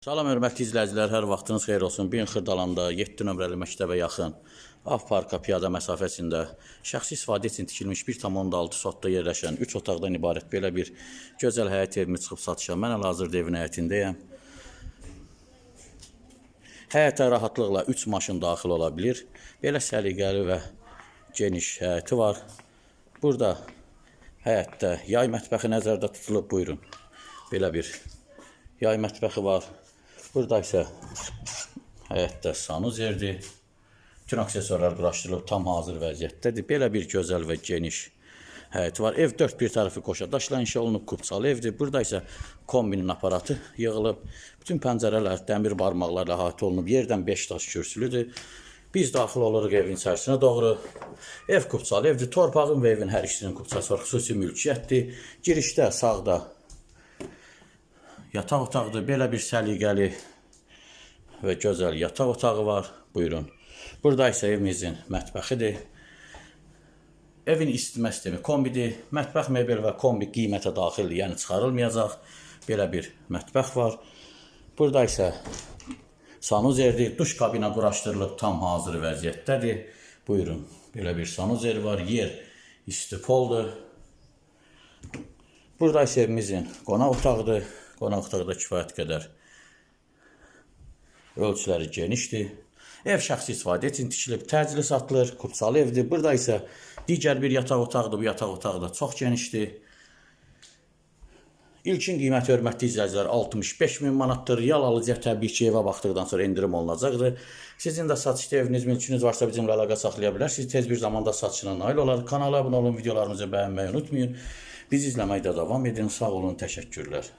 Salam hörmətli izləyicilər, hər vaxtınız xeyir olsun. Gün Xırdalanda 7 nömrəli məktəbə yaxın Av parka piyada məsafəsində şəxsi istifadə üçün tikilmiş 1.6 sotda yerləşən 3 otaqdan ibarət belə bir gözəl həyət evimi çıxıb satışa. Mən hal-hazırda evin həyətindəyəm. Həyətə rahatlıqla 3 maşın daxil ola bilir. Belə səliqəli və geniş həyəti var. Burada həyətdə yay mətbəxi nəzərdə tutulub. Buyurun. Belə bir yay mətbəxi var. Burada isə həyətdə sanuzerdir. Bütün aksesuarlar quraşdırılıb tam hazır vəziyyətdədir. Belə bir gözəl və geniş həyəti var. Ev dörd bir tərəfi qoşa daşla inşa olunub, kupçalı evdir. Burada isə kombinin aparatı yığılıb. Bütün pəncərələr dəmir barmaqlarla əhatə olunub. Yerdən 5 daş kürsülüdür. Biz daxil oluruq evin içərisinə doğru. Ev kupçalı evdir. Torpağın və evin hər ikisinin kupçası var. Xüsusi mülkiyyətdir. Girişdə sağda yataq otağıdır. Belə bir səliqəli və gözəl yataq otağı var. Buyurun. Burada isə evimizin mətbəxidir. Evin isitmə sistemi kombidir. Mətbəx mebel və kombi qiymətə daxildir, yəni çıxarılmayacaq. Belə bir mətbəx var. Burada isə sanuzerdir. Duş kabina quraşdırılıb tam hazır vəziyyətdədir. Buyurun. Belə bir sanuzer var. Yer isti poldur. Burada isə evimizin qonaq otağıdır. Qonaq otağı da kifayət qədər ölçüləri genişdir. Ev şəxsi istifadə üçün tikilib, təcili satılır, kupçalı evdir. Burada isə digər bir yataq otağıdır. Bu yataq otağı da çox genişdir. İlkin qiyməti hörmətli izləyicilər 65 min manatdır. Real alıcıya təbii ki, evə baxdıqdan sonra endirim olunacaqdır. Sizin də satışda eviniz, mülkünüz varsa bizimlə əlaqə saxlaya bilərsiniz. Tez bir zamanda satışına nail olar. Kanala abunə olun, videolarımızı bəyənməyi unutmayın. Bizi izləməkdə davam edin. Sağ olun, təşəkkürlər.